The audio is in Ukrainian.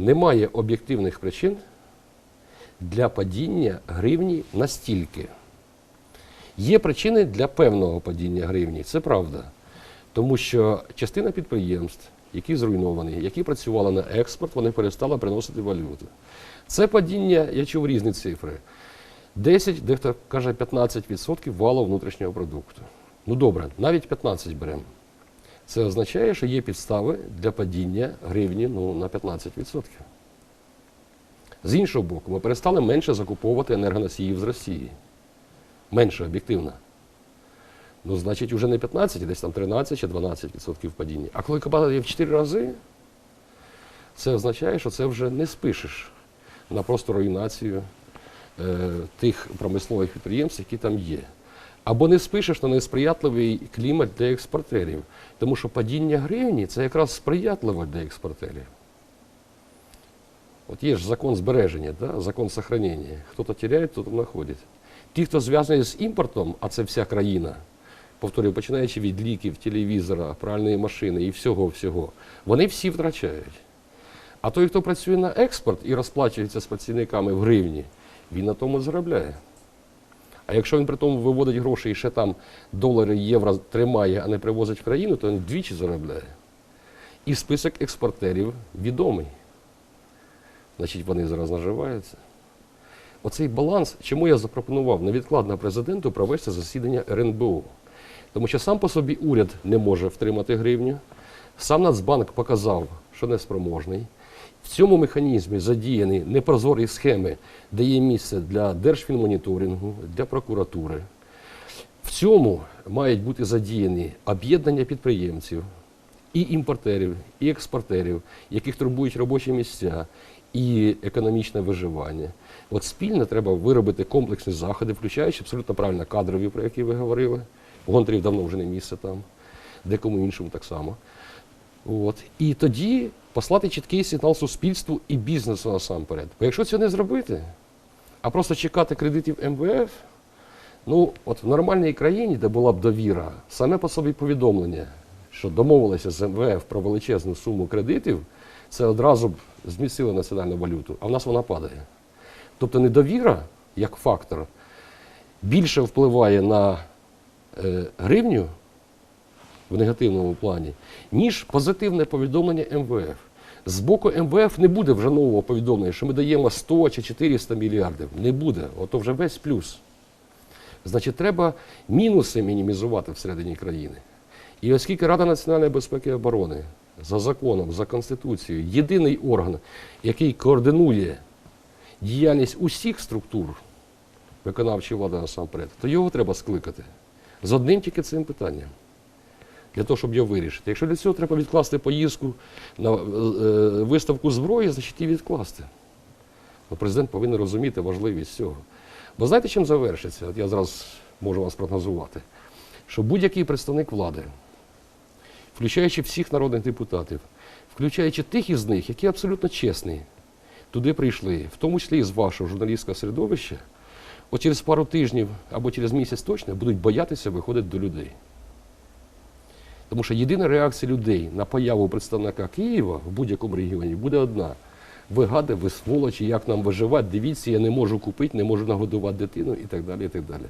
немає об'єктивних причин для падіння гривні настільки. Є причини для певного падіння гривні, це правда. Тому що частина підприємств, які зруйновані, які працювали на експорт, вони перестали приносити валюту. Це падіння, я чув різні цифри. 10, дехто каже 15% валу внутрішнього продукту. Ну добре, навіть 15 беремо. Це означає, що є підстави для падіння гривні ну, на 15%. З іншого боку, ми перестали менше закуповувати енергоносіїв з Росії. Менше об'єктивно. Ну, значить, вже не 15, а десь там 13 чи 12% падіння. А коли падає в 4 рази, це означає, що це вже не спишеш на просто руйнацію е, тих промислових підприємств, які там є. Або не спишеш на несприятливий клімат для експортерів. Тому що падіння гривні це якраз сприятливо для експортерів. От є ж закон збереження, да? закон сохранення. Хто-то теряє, хто-то знаходить. Ті, хто зв'язані з імпортом, а це вся країна, повторюю, починаючи від ліків, телевізора, пральної машини і всього-всього, вони всі втрачають. А той, хто працює на експорт і розплачується з працівниками в гривні, він на тому заробляє. А якщо він при тому виводить гроші і ще там долари, євро тримає, а не привозить в країну, то він двічі заробляє. І список експортерів відомий. Значить, вони зараз наживаються. Оцей баланс, чому я запропонував невідкладно президенту провести засідання РНБО. Тому що сам по собі уряд не може втримати гривню, сам Нацбанк показав, що неспроможний. Цьому механізмі задіяні непрозорі схеми, де є місце для держфінмоніторингу, для прокуратури. В цьому мають бути задіяні об'єднання підприємців, і імпортерів, і експортерів, яких турбують робочі місця і економічне виживання. От спільно треба виробити комплексні заходи, включаючи абсолютно правильно кадрові, про які ви говорили. Гонтарів давно вже не місце там, декому іншому так само. От. І тоді послати чіткий сигнал суспільству і бізнесу насамперед. Бо якщо це не зробити, а просто чекати кредитів МВФ, ну от в нормальній країні, де була б довіра, саме по собі повідомлення, що домовилися з МВФ про величезну суму кредитів, це одразу б зміцнило національну валюту, а в нас вона падає. Тобто недовіра як фактор більше впливає на е, гривню в негативному плані, ніж позитивне повідомлення МВФ. З боку МВФ не буде вже нового повідомлення, що ми даємо 100 чи 400 мільярдів. Не буде. Ото вже весь плюс. Значить, треба мінуси мінімізувати всередині країни. І оскільки Рада національної безпеки і оборони за законом, за Конституцією, єдиний орган, який координує діяльність усіх структур виконавчої влади насамперед, то його треба скликати з одним тільки цим питанням. Для того, щоб його вирішити. Якщо для цього треба відкласти поїздку на е, е, виставку зброї, значить її відкласти. Ну, президент повинен розуміти важливість цього. Бо знаєте, чим завершиться? От я зараз можу вас прогнозувати, що будь-який представник влади, включаючи всіх народних депутатів, включаючи тих із них, які абсолютно чесні, туди прийшли, в тому числі і з вашого журналістського середовища, от через пару тижнів або через місяць точно будуть боятися виходити до людей. Тому що єдина реакція людей на появу представника Києва в будь-якому регіоні буде одна. Ви гади, ви сволочі, як нам виживати, дивіться, я не можу купити, не можу нагодувати дитину і так далі. і так далі.